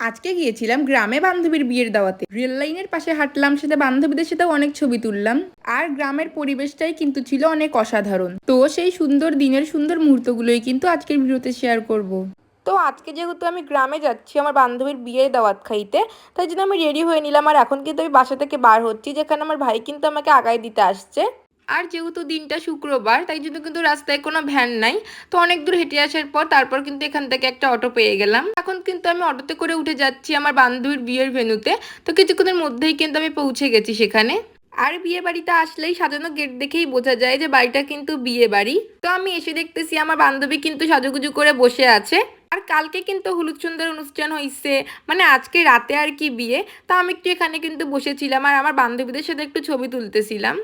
আজকে গিয়েছিলাম গ্রামে বান্ধবীর বিয়ের দাওয়াতে। রেল লাইনের পাশে হাঁটলাম সাথে বান্ধবীদের সাথে অনেক ছবি তুললাম। আর গ্রামের পরিবেশটাই কিন্তু ছিল অনেক অসাধারণ। তো সেই সুন্দর দিনের সুন্দর মুহূর্তগুলোই কিন্তু আজকের ভিডিওতে শেয়ার করব। তো আজকে যেহেতু আমি গ্রামে যাচ্ছি, আমার বান্ধবীর বিয়ের দাওয়াত খাইতে, তাই জন্য আমি রেডি হয়ে নিলাম। আর এখন কিন্তু আমি বাসা থেকে বার হচ্ছি, যেখানে আমার ভাই কিন্তু আমাকে আগায় দিতে আসছে। আর যেহেতু দিনটা শুক্রবার, তাই জন্য কিন্তু রাস্তায় কোনো ভ্যান নাই। তো অনেক দূর হেঁটে আসার পর তারপর কিন্তু এখান থেকে একটা অটো পেয়ে গেলাম। এখন কিন্তু আমি অটোতে করে উঠে যাচ্ছি আমার বান্ধবীর বিয়ের ভেনুতে তো কিছুক্ষণের মধ্যেই কিন্তু আমি পৌঁছে গেছি সেখানে। আর বিয়ে বাড়িতে আসলেই সাজানো গেট দেখেই বোঝা যায় যে বাড়িটা কিন্তু বিয়ে বাড়ি। তো আমি এসে দেখতেছি আমার বান্ধবী কিন্তু সাজুগুজু করে বসে আছে। আর কালকে কিন্তু হলুদ সুন্দর অনুষ্ঠান হয়েছে মানে আজকে রাতে আর কি বিয়ে? তা আমি একটু এখানে কিন্তু বসেছিলাম আর আমার বান্ধবীদের সাথে একটু ছবি তুলতেছিলাম।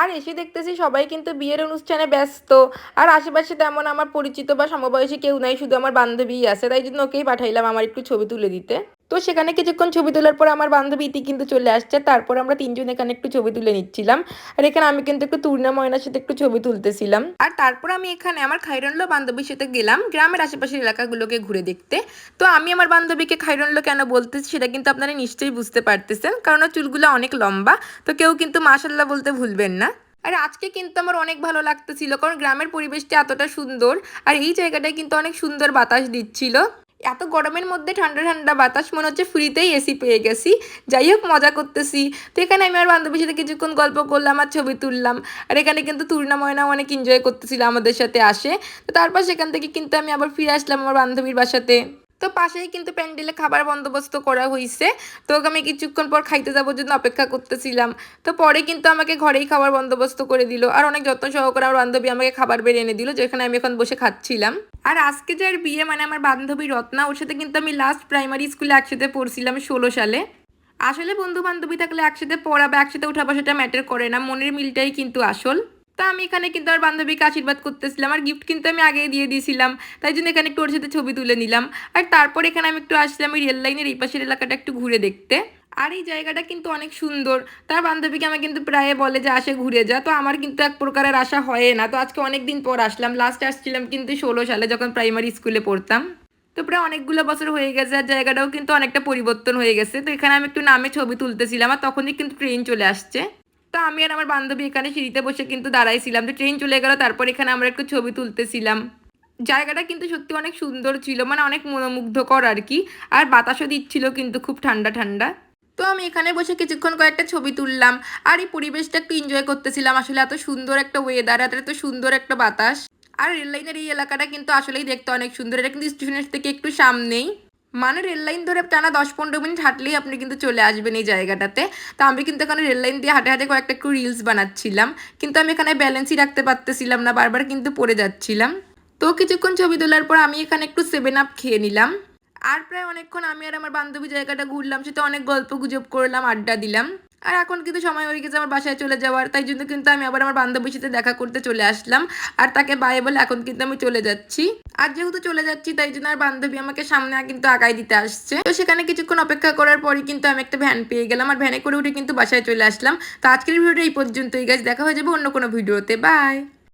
আর এসে দেখতেছি সবাই কিন্তু বিয়ের অনুষ্ঠানে ব্যস্ত। আর আশেপাশে তেমন আমার পরিচিত বা সমবয়সী কেউ নাই, শুধু আমার বান্ধবীই আছে। তাই জন্য ওকেই পাঠাইলাম আমার একটু ছবি তুলে দিতে। তো সেখানে কিছুক্ষণ ছবি তোলার পর আমার বান্ধবী ইতি কিন্তু চলে আসছে। তারপর আমরা তিনজন এখানে একটু ছবি তুলে নিচ্ছিলাম। আর এখানে আমি কিন্তু একটু তুর্না ময়নার সাথে একটু ছবি তুলতেছিলাম। আর তারপর আমি এখানে আমার খাইরনলো বান্ধবীর সাথে গেলাম গ্রামের আশেপাশের এলাকাগুলোকে ঘুরে দেখতে। তো আমি আমার বান্ধবীকে খাইরনলো কেন বলতেছি সেটা কিন্তু আপনারা নিশ্চয়ই বুঝতে পারতেছেন, কারণ চুলগুলো অনেক লম্বা, তো কেউ কিন্তু মাসাল্লাহ বলতে ভুলবেন না। আর আজকে কিন্তু আমার অনেক ভালো লাগতেছিল, কারণ গ্রামের পরিবেশটা এতটা সুন্দর, আর এই জায়গাটায় কিন্তু অনেক সুন্দর বাতাস দিচ্ছিল। এত গরমের মধ্যে ঠান্ডা ঠান্ডা বাতাস, মনে হচ্ছে ফ্রিতেই এসি পেয়ে গেছি। যাই হোক মজা করতেছি। তো এখানে আমি আর বান্ধবীর সাথে কিছুক্ষণ গল্প করলাম আর ছবি তুললাম। আর এখানে কিন্তু তুলনা ময়না অনেক এনজয় করতেছিল আমাদের সাথে আসে। তো তারপর সেখান থেকে কিন্তু আমি আবার ফিরে আসলাম আমার বান্ধবীর বাসাতে। তো পাশেই কিন্তু প্যান্ডেলে খাবার বন্দোবস্ত করা হয়েছে তো আমি কিছুক্ষণ পর খাইতে যাবোর জন্য অপেক্ষা করতেছিলাম। তো পরে কিন্তু আমাকে ঘরেই খাবার বন্দোবস্ত করে দিল আর অনেক যত্ন সহকারে আমার বান্ধবী আমাকে খাবার বেড়ে এনে দিল, যেখানে আমি এখন বসে খাচ্ছিলাম। আর আজকে যার বিয়ে মানে আমার বান্ধবী রত্না, ওর সাথে কিন্তু আমি লাস্ট প্রাইমারি স্কুলে একসাথে পড়ছিলাম ষোলো সালে। আসলে বন্ধু বান্ধবী থাকলে একসাথে পড়া বা একসাথে উঠা সেটা ম্যাটার করে না, মনের মিলটাই কিন্তু আসল। তা আমি এখানে কিন্তু আমার বান্ধবীকে আশীর্বাদ করতেছিলাম। আর গিফট কিন্তু আমি আগেই দিয়ে দিয়েছিলাম। তাই জন্য এখানে একটু ওর সাথে ছবি তুলে নিলাম। আর তারপর এখানে আমি একটু আসলাম ওই রেল লাইনের এই পাশের এলাকাটা একটু ঘুরে দেখতে। আর এই জায়গাটা কিন্তু অনেক সুন্দর। তার বান্ধবীকে আমার কিন্তু প্রায় বলে যে, আসে, ঘুরে যা। তো আমার কিন্তু এক প্রকারের আশা হয় না। তো আজকে অনেক দিন পর আসলাম। লাস্ট আসছিলাম কিন্তু ষোলো সালে যখন প্রাইমারি স্কুলে পড়তাম। তো প্রায় অনেকগুলো বছর হয়ে গেছে আর জায়গাটাও কিন্তু অনেকটা পরিবর্তন হয়ে গেছে। তো এখানে আমি একটু নামে ছবি তুলতেছিলাম আর তখনই কিন্তু ট্রেন চলে আসছে। তো আমি আর আমার বান্ধবী এখানে সিঁড়িতে বসে কিন্তু দাঁড়াইছিলাম। তো ট্রেন চলে গেল, তারপর এখানে আমরা একটু ছবি তুলতেছিলাম। জায়গাটা কিন্তু সত্যি অনেক সুন্দর ছিল মানে অনেক মনোমুগ্ধকর আর কি। আর বাতাসও দিচ্ছিল কিন্তু খুব ঠান্ডা ঠান্ডা। তো আমি এখানে বসে কিছুক্ষণ কয়েকটা ছবি তুললাম, আর এই পরিবেশটা একটু এনজয় করতেছিলাম। আসলে এত সুন্দর একটা ওয়েদার এত এত সুন্দর একটা বাতাস। আর রেল লাইনের এই এলাকাটা কিন্তু আসলেই দেখতে অনেক সুন্দর, এটা কিন্তু স্টেশনের থেকে একটু সামনেই। মানে রেল লাইন ধরে টানা দশ পনেরো মিনিট হাঁটলেই আপনি কিন্তু চলে আসবেন এই জায়গাটাতে। তো আমি কিন্তু এখানে রেল লাইন দিয়ে হাঁটে হাঁটে কয়েকটা একটু রিলস বানাচ্ছিলাম। কিন্তু আমি এখানে ব্যালেন্সই রাখতে পারতেছিলাম না, বারবার কিন্তু পড়ে যাচ্ছিলাম। তো কিছুক্ষণ ছবি তোলার পর আমি এখানে একটু সেভেন আপ খেয়ে নিলাম। আর প্রায় অনেকক্ষণ আমি আর আমার বান্ধবী জায়গাটা ঘুরলাম, সেটা অনেক গল্প গুজব করলাম, আড্ডা দিলাম। আর এখন কিন্তু সময় হয়ে গেছে আমার বাসায় চলে যাওয়ার, তাই জন্য কিন্তু আমি আবার আমার বান্ধবীর সাথে দেখা করতে চলে আসলাম। আর তাকে বাই বলে এখন কিন্তু আমি চলে যাচ্ছি। আর যেহেতু চলে যাচ্ছি, তাই জন্য আর বান্ধবী আমাকে সামনে কিন্তু আগায় দিতে আসছে। তো সেখানে কিছুক্ষণ অপেক্ষা করার পরই কিন্তু আমি একটা ভ্যান পেয়ে গেলাম আর ভ্যানে করে উঠে কিন্তু বাসায় চলে আসলাম। তো আজকের ভিডিওটা এই পর্যন্তই গাছ দেখা হয়ে যাবে অন্য কোনো ভিডিওতে। বাই